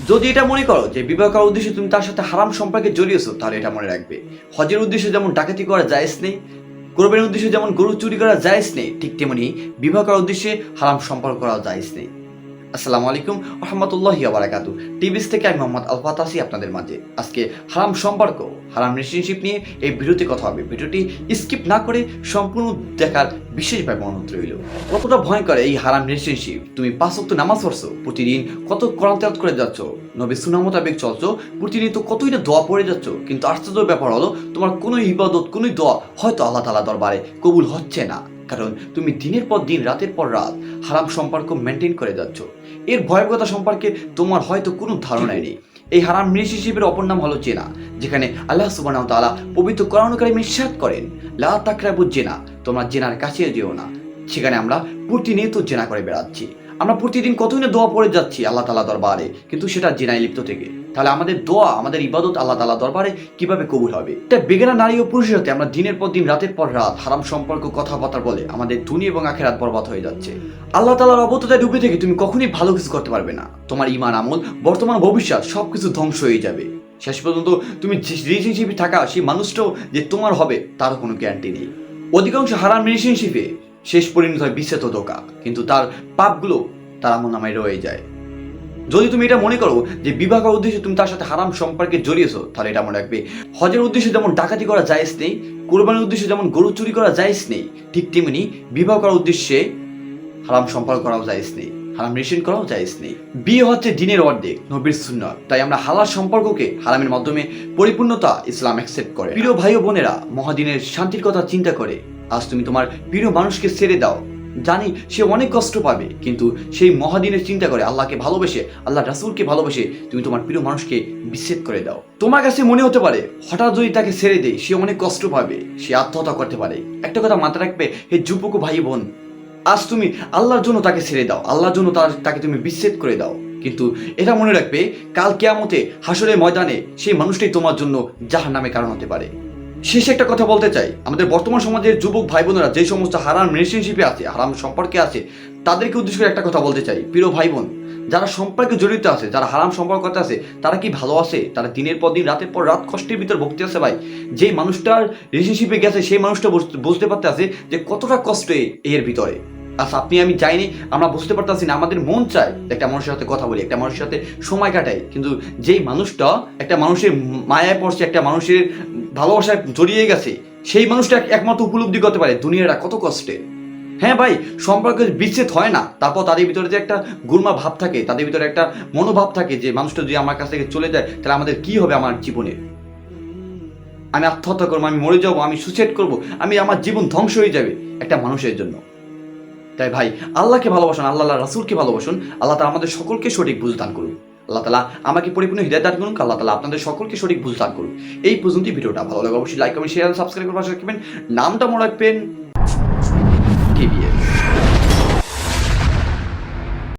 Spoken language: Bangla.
যদি এটা মনে করো যে বিবাহ করার উদ্দেশ্যে তুমি তার সাথে হারাম সম্পর্কে জড়িয়েছো, তাহলে এটা মনে রাখবে। হজের উদ্দেশ্যে যেমন ডাকাতি করা জায়েজ নেই, কোরবানির উদ্দেশ্যে যেমন গরু চুরি করা জায়েজ নেই, ঠিক তেমনি বিবাহ করার উদ্দেশ্যে হারাম সম্পর্ক করা জায়েজ নেই। আসসালামু আলাইকুম রহমতুল্লাহি আবরাকাতু টিভিস থেকে আমি মোহাম্মদ আলফাত আসি আপনাদের মাঝে। আজকে হারাম সম্পর্ক, হারাম রিলেশনশিপ নিয়ে এই ভিডিওতে কথা হবে। ভিডিওটি স্কিপ না করে সম্পূর্ণ দেখার বিশেষভাবে অনুরোধ রইল। কতটা ভয়ঙ্কর এই হারাম রিলেশনশিপ তুমি পাঁচ ওয়াক্ত নামাজ পড়ছো, প্রতিদিন কত কোরআন তেলাওয়াত করে যাচ্ছ, নবী সুনা মোতাবেক চলছো প্রতিনিয়ত কতই না দোয়া পড়ে যাচ্ছ, কিন্তু আশ্চর্য ব্যাপার হলো, তোমার কোনো ইবাদত, কোনো দোয়া হয়তো আল্লাহ তালা দরবারে কবুল হচ্ছে না। কারণ তুমি দিনের পর দিন, রাতের পর রাত হারাম সম্পর্ক মেনটেন করে যাচ্ছ। এর ভয়াবহতা সম্পর্কে তোমার হয়তো কোনো ধারণাই নেই। এই হারাম রিলেশনশিপের অপর নাম হলো জেনা, যেখানে আল্লাহ সুবাহ তালা পবিত্র কোরআনকারী নিঃসাদ করেন, লা তাকরাবু জেনা, তোমরা জেনার কাছে যেও না। সেখানে আমরা প্রতিনিয়ত জেনা করে বেড়াচ্ছি। আমরা প্রতিদিন কতই না দোয়া পড়ে যাচ্ছি আল্লাহ তালা দরবারে, কিন্তু সেটা জেনায় লিপ্ত থেকে। তাহলে আমাদের দোয়া, আমাদের ইবাদত আল্লাহ তালা দরবারে কীভাবে কবুল হবে? এটা বেগেনা নারী ও পুরুষের সাথে আমরা দিনের পর দিন, রাতের পর রাত হারাম সম্পর্ক, কথাবার্তা বলে আমাদের দুনি এবং আখেরাত বরবাদ হয়ে যাচ্ছে। আল্লাহ তালার অবততায় ডুবে থেকে তুমি কখনোই ভালো কিছু করতে পারবে না। তোমার ইমান আমল, বর্তমান ভবিষ্যৎ সবকিছু ধ্বংস হয়ে যাবে। শেষ পর্যন্ত তুমি রিলেশনশিপে থাকা, সেই মানুষটাও যে তোমার হবে, তার কোনো গ্যারান্টি নেই। অধিকাংশ হারাম রিলেশনশিপে শেষ পরিণত হয় বিচ্ছেদ ধোকা। কিন্তু তার পাপগুলো তার আমল নামায় রয়ে যায়। যদি তুমি এটা মনে করো যে বিবাহ করার উদ্দেশ্যে তুমি তার সাথে হারাম সম্পর্কে জড়িয়েছো, তাহলে এটা মনে রাখবে। হজের উদ্দেশ্যে যেমন ডাকাতি করা জায়েজ নেই, কোরবানির উদ্দেশ্যে যেমন গরু চুরি করা জায়েজ নেই, ঠিক তেমনি বিবাহ করার উদ্দেশ্যে হারাম সম্পর্ক করাও জায়েজ নেই, হারাম রিলেশন করাও জায়েজ নেই। বিয়ে হচ্ছে দিনের অর্ধেক, নবীর সুন্নত। তাই আমরা হালাল সম্পর্ককে হারামের মাধ্যমে পরিপূর্ণতা ইসলাম অ্যাকসেপ্ট করে। প্রিয় ভাই ও বোনেরা, মহাদিনের শান্তির কথা চিন্তা করে। আজ তুমি তোমার প্রিয় মানুষকে ছেড়ে দাও। জানি সে অনেক কষ্ট পাবে, কিন্তু সেই মহাদিনের চিন্তা করে আল্লাহকে ভালোবেসে, আল্লাহ রাসুলকে ভালোবেসে তুমি তোমার প্রিয় মানুষকে বিচ্ছেদ করে দাও। তোমার কাছে মনে হতে পারে, হঠাৎ যদি তাকে ছেড়ে দেয় সে অনেক কষ্ট পাবে, সে আত্মহত্যা করতে পারে। একটা কথা মাথায় রাখবে, হে যুবক ভাই বোন আজ তুমি আল্লাহর জন্য তাকে ছেড়ে দাও, আল্লাহর জন্য তার, তাকে তুমি বিচ্ছেদ করে দাও। কিন্তু এটা মনে রাখবে, কাল কেয়ামতে হাসরের ময়দানে সেই মানুষটাই তোমার জন্য যাহার নামে কারণ হতে পারে। শেষে একটা কথা বলতে চাই। আমাদের বর্তমান সমাজের যুবক ভাই বোনেরা যে সমস্ত হারাম রিলেশনশিপে আছে হারাম সম্পর্কে আছে, তাদেরকে উদ্দেশ্য করে একটা কথা বলতে চাই। প্রিয় ভাই বোন যারা সম্পর্কে জড়িত আছে, যারা হারাম সম্পর্কতে আছে, তারা কি ভালো আছে? তারা দিনের পর দিন, রাতের পর রাত কষ্টের ভিতর ভক্তি আছে ভাই? যেই মানুষটার রিলেশনশিপে গেছে, সেই মানুষটা বুঝতে- বুঝতে পারতে আছে যে কতটা কষ্ট এর ভিতরে। আচ্ছা আপনি, আমি চাইনি আমরা বুঝতে পারতেছি না, আমাদের মন চায় একটা মানুষের সাথে কথা বলি, একটা মানুষের সাথে সময় কাটাই। কিন্তু যেই মানুষটা একটা মানুষের মায়ায় পড়ছে, একটা মানুষের ভালোবাসায় জড়িয়ে গেছে, সেই মানুষটা একমাত্র উপলব্ধি করতে পারে দুনিয়াটা কত কষ্টে। হ্যাঁ ভাই, সম্পর্কে বিচ্ছেদ হয় না, তারপর তাদের ভিতরে যে একটা গুরমা ভাব থাকে, তাদের ভিতরে একটা মনোভাব থাকে যে মানুষটা যদি আমার কাছ থেকে চলে যায়, তাহলে আমাদের কি হবে আমার জীবনে? আমি আত্মহত্যা করব, আমি মরে যাব, আমি সুসাইড করব, আমি আমার জীবন ধ্বংস হয়ে যাবে একটা মানুষের জন্য। তাই ভাই, আল্লাহকে ভালোবাসুন, আল্লাহ রাসুলকে ভালোবাসুন, আল্লাহ তালা আমাদের সকলকে সঠিক বুঝ দান করুন। আল্লাহ তালা আমাকে পরিপূর্ণ হৃদয় দান করুন, আল্লাহ তালা আপনাদের সকলকে সঠিক বুঝ দান করুন। এই পর্যন্ত ভিডিওটা ভালো লাগে অবশ্যই লাইক কমেন্ট শেয়ার সাবস্ক্রাইব করে পাশে রাখবেন। নামটা মনে রাখবেন